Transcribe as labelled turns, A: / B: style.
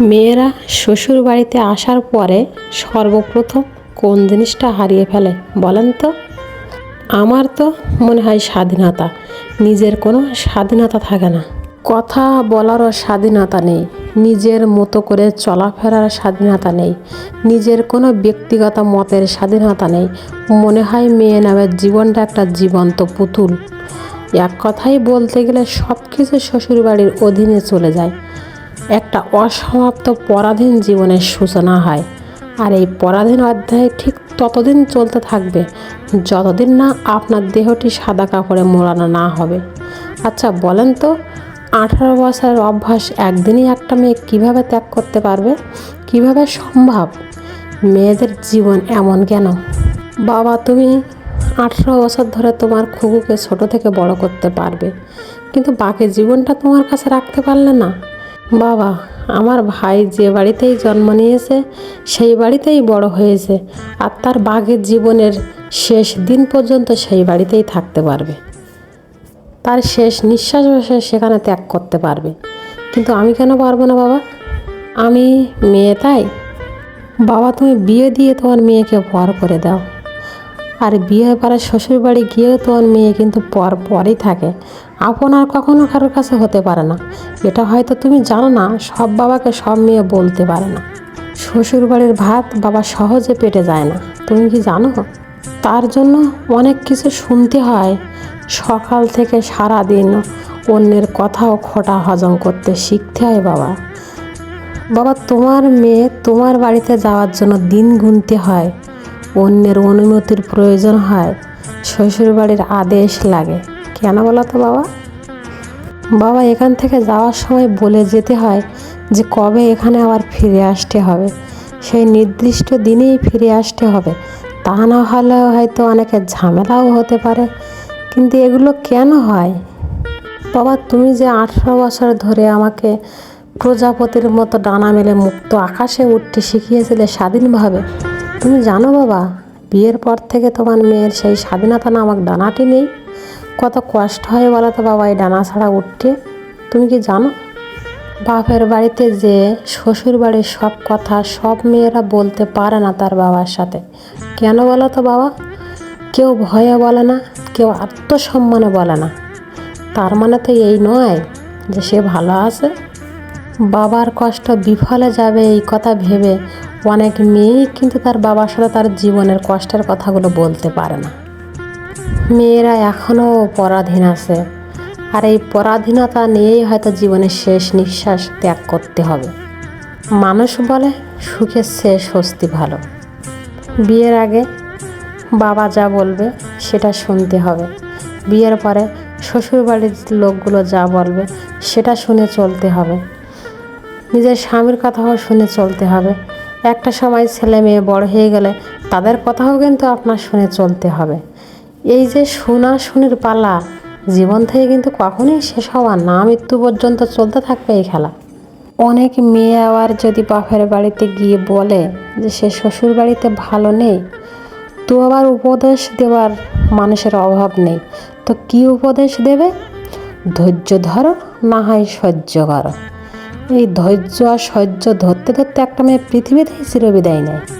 A: মেয়েরা শ্বশুর বাড়িতে আসার পরে সর্বপ্রথম কোন জিনিসটা হারিয়ে ফেলে বলেন তো? আমার তো মনে হয় স্বাধীনতা। নিজের কোনো স্বাধীনতা থাকে না। কথা বলারও স্বাধীনতা নেই। নিজের মতো করে চলাফেরার স্বাধীনতা নেই। নিজের কোনো ব্যক্তিগত মতের স্বাধীনতা নেই। মনে হয় মেয়ে নামের জীবনটা একটা জীবন্ত পুতুল। এক কথাই বলতে গেলে সব কিছু শ্বশুরবাড়ির অধীনে চলে যায়। একটা অসমাপ্ত পরাধীন জীবনের সূচনা হয়। আর এই পরাধীন অধ্যায় ঠিক ততদিন চলতে থাকবে, যতদিন না আপনার দেহটি সাদা কাপড়ে মোড়ানো না হবে। আচ্ছা বলেন তো, আঠারো বছরের অভ্যাস একদিনই একটা মেয়ে কীভাবে ত্যাগ করতে পারবে? কীভাবে সম্ভব? মেয়েদের জীবন এমন কেন? বাবা, তুমি আঠারো বছর ধরে তোমার খুকুকে ছোট থেকে বড় করতে পারবে, কিন্তু বাকি জীবনটা তোমার কাছে রাখতে পারলে না। বাবা, আমার ভাই যে বাড়িতেই জন্ম নিয়েছে, সেই বাড়িতেই বড় হয়েছে আর তার বাঘের জীবনের শেষ দিন পর্যন্ত সেই বাড়িতেই থাকতে পারবে। তার শেষ নিঃশ্বাস বসে সেখানে ত্যাগ করতে পারবে। কিন্তু আমি কেন পারব না বাবা? আমি মেয়ে তাই। বাবা, তুমি বিয়ে দিয়ে তোমার মেয়েকে পর করে দাও। আর বিয়ে পরে শ্বশুর বাড়ি গিয়েও তোমার মেয়ে কিন্তু পর পরই থাকে। আপন আর কখনো কারোর কাছে হতে পারে না। এটা হয়তো তুমি জানো না, সব বাবাকে সব মেয়ে বলতে পারে না। শ্বশুর বাড়ির ভাত বাবা সহজে পেটে যায় না, তুমি কি জানো? তার জন্য অনেক কিছু শুনতে হয়। সকাল থেকে সারা দিন অন্যের কথাও খোটা হজম করতে শিখতে হয় বাবা। বাবা, তোমার মেয়ে তোমার বাড়িতে যাওয়ার জন্য দিন গুনতে হয়। অন্যের অনুমতির প্রয়োজন হয়। শ্বশুর বাড়ির আদেশ লাগে। কেন বলো তো বাবা? বাবা, এখান থেকে যাওয়ার সময় বলে যেতে হয় যে কবে এখানে আবার ফিরে আসতে হবে। সেই নির্দিষ্ট দিনেই ফিরে আসতে হবে। তা না হলে হয়তো অনেকের ঝামেলাও হতে পারে। কিন্তু এগুলো কেন হয়? বাবা, তুমি যে আঠেরো বছর ধরে আমাকে প্রজাপতির মতো ডানা মেলে মুক্ত আকাশে উঠতে শিখিয়েছিলে স্বাধীনভাবে, তুমি জানো বাবা, বিয়ের পর থেকে তোমার মেয়ের সেই স্বাধীনতা নামক ডানাটি নেই। কত কষ্ট হয় বলো তো বাবা, এই ডানা ছাড়া উঠতে। তুমি কি জানো? বাপের বাড়িতে যে শ্বশুর বাড়ির সব কথা সব মেয়েরা বলতে পারে না তার বাবার সাথে। কেন বলো তো বাবা? কেউ ভয়ে বলে না, কেউ আত্মসম্মানে বলে না। তার মানে তো এই নয় যে সে ভালো আছে। বাবার কষ্ট বিফলে যাবে এই কথা ভেবে অনেক মেয়েই কিন্তু তার বাবার সাথে তার জীবনের কষ্টের কথাগুলো বলতে পারে না। মেয়েরা এখনও পরাধীন আছে। আর এই পরাধীনতা নিয়েই হয়তো জীবনের শেষ নিঃশ্বাস ত্যাগ করতে হবে। মানুষ বলে, সুখের চেয়ে স্বস্তি ভালো। বিয়ের আগে বাবা যা বলবে, সেটা শুনতে হবে। বিয়ের পরে শ্বশুরবাড়ির লোকগুলো যা বলবে, সেটা শুনে চলতে হবে। নিজের স্বামীর কথাও শুনে চলতে হবে। একটা সময় ছেলে মেয়ে বড় হয়ে গেলে তাদের কথাও কিন্তু আপনার শুনে চলতে হবে। এই যে শোনা শুনির পালা, জীবন থেকে কিন্তু কখনোই শেষ হওয়ার না, মৃত্যু পর্যন্ত চলতে থাকবে এই খেলা। অনেক মেয়ে আবার যদি বাপের বাড়িতে গিয়ে বলে যে সে শ্বশুর বাড়িতে ভালো নেই, তো আবার উপদেশ দেওয়ার মানুষের অভাব নেই। তো কি উপদেশ দেবে? ধৈর্য ধরো, না হয় সহ্য করো। এই ধৈর্য আর সহ্য ধরতে ধরতে একটা মেয়ে পৃথিবীতেই চিরবিদায় নেয়